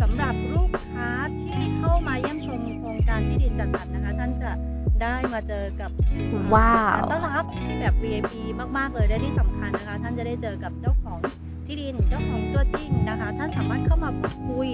สำหรับลูกค้าที่เข้ามาเยี่ยมชมโครงการที่ดินจัดสรรนะคะ ท่านจะได้มาเจอกับว้าวการต้อนรับที่แบบ VIP มาก ๆ เลยและที่สำคัญนะคะ ท่านจะได้เจอกับเจ้าของที่ดินเจ้าของตัวจริงนะคะ ท่านสามารถเข้ามาพูดคุย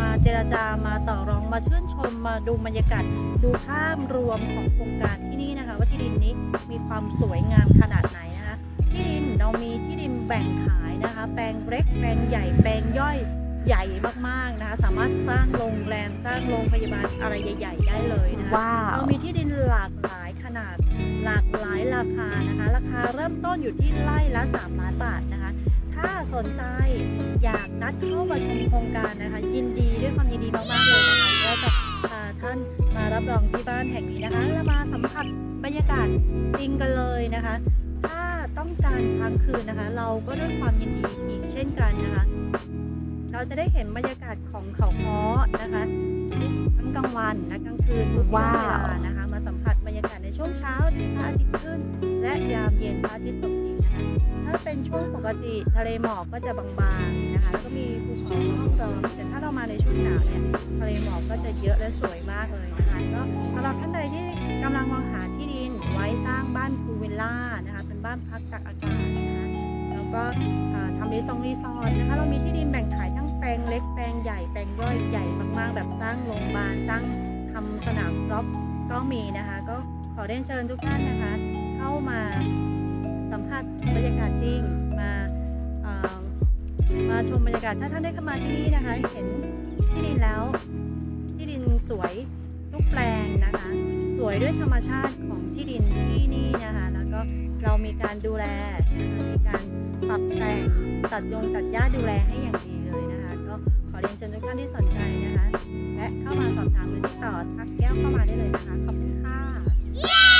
มาเจราจามาต่อรองมาชื่นชม มาดูบรรยากาศดูภาพรวมของโครงการที่นี่นะคะ ว่าที่ดินนี้มีความสวยงามขนาดไหนนะคะที่ดินเรามีที่ดินแบ่งขาย นะคะ แปลงเล็ก แปลงใหญ่ แปลงย่อยใหญ่มากๆนะคะ สามารถสร้างโรงแรมสร้างโรงพยาบาลอะไรใหญ่ ๆ ได้เลยนะคะว้าวเรามีที่ดินหลากหลายขนาดหลากหลายราคานะคะ ราคาเริ่มต้นอยู่ที่ไร่ละ 3 ล้านบาทนะคะ ถ้าสนใจอยากนัดเข้ามาชมโครงการนะคะ ยินดีด้วยความยินดีมากๆเลยนะคะก็จะพาท่านมารับรองที่บ้านแห่งนี้นะคะ แล้วมาสัมผัสบรรยากาศจริงกันเลยนะคะถ้าต้องการค้างคืนนะคะ เราก็ด้วยความยินดีอีกเช่นกันนะคะ เราจะได้เห็นบรรยากาศของเขาค้อนะคะทั้งกลางวันและกลางคืนทุกช่วงเวลาว้านะคะ มาสัมผัสบรรยากาศในช่วงเช้าที่พระอาทิตย์ขึ้น และยามเย็นพระอาทิตย์ตกดินนะคะถ้าเป็นช่วงปกติทะเลหมอกก็จะบางๆนะคะ ก็มีภูเขาห้องรอแต่ถ้าเรามาในช่วงหนาวเนี่ยทะเลหมอกก็จะเยอะและสวยมากเลยนะคะก็สำหรับท่านใดที่กำลังมองหาที่ดินไว้สร้างบ้านพูลวิลล่านะคะ เป็นบ้านพักตัก ก็ทำรีสอร์ทรีสอร์ทนะคะ เรามีที่ดินแบ่งขายทั้งแปลงเล็กแปลงใหญ่แปลงย่อยใหญ่มากๆ แบบสร้างโรงพยาบาลสร้างทำสนามรบก็มีนะคะ ก็ขอเรียนเชิญทุกท่านนะคะ เข้ามาสัมผัสบรรยากาศจริงมามาชมบรรยากาศถ้าท่านได้เข้ามาที่นี่นะคะ เห็นที่ดินแล้ว ที่ดินสวยทุกแปลงนะคะ สวยด้วยธรรมชาติของที่ดินที่นี่นะคะ แล้วก็เรามีการดูแลนะคะมีการ รับแต่งตัดยงตัดหญ้าดูแลให้อย่างดีเลยนะคะ ก็ขอเรียนเชิญทุกท่านที่สนใจนะคะ และเข้ามาสอบถามหรือติดต่อทักแก้วเข้ามาได้เลยนะคะ ขอบคุณค่ะ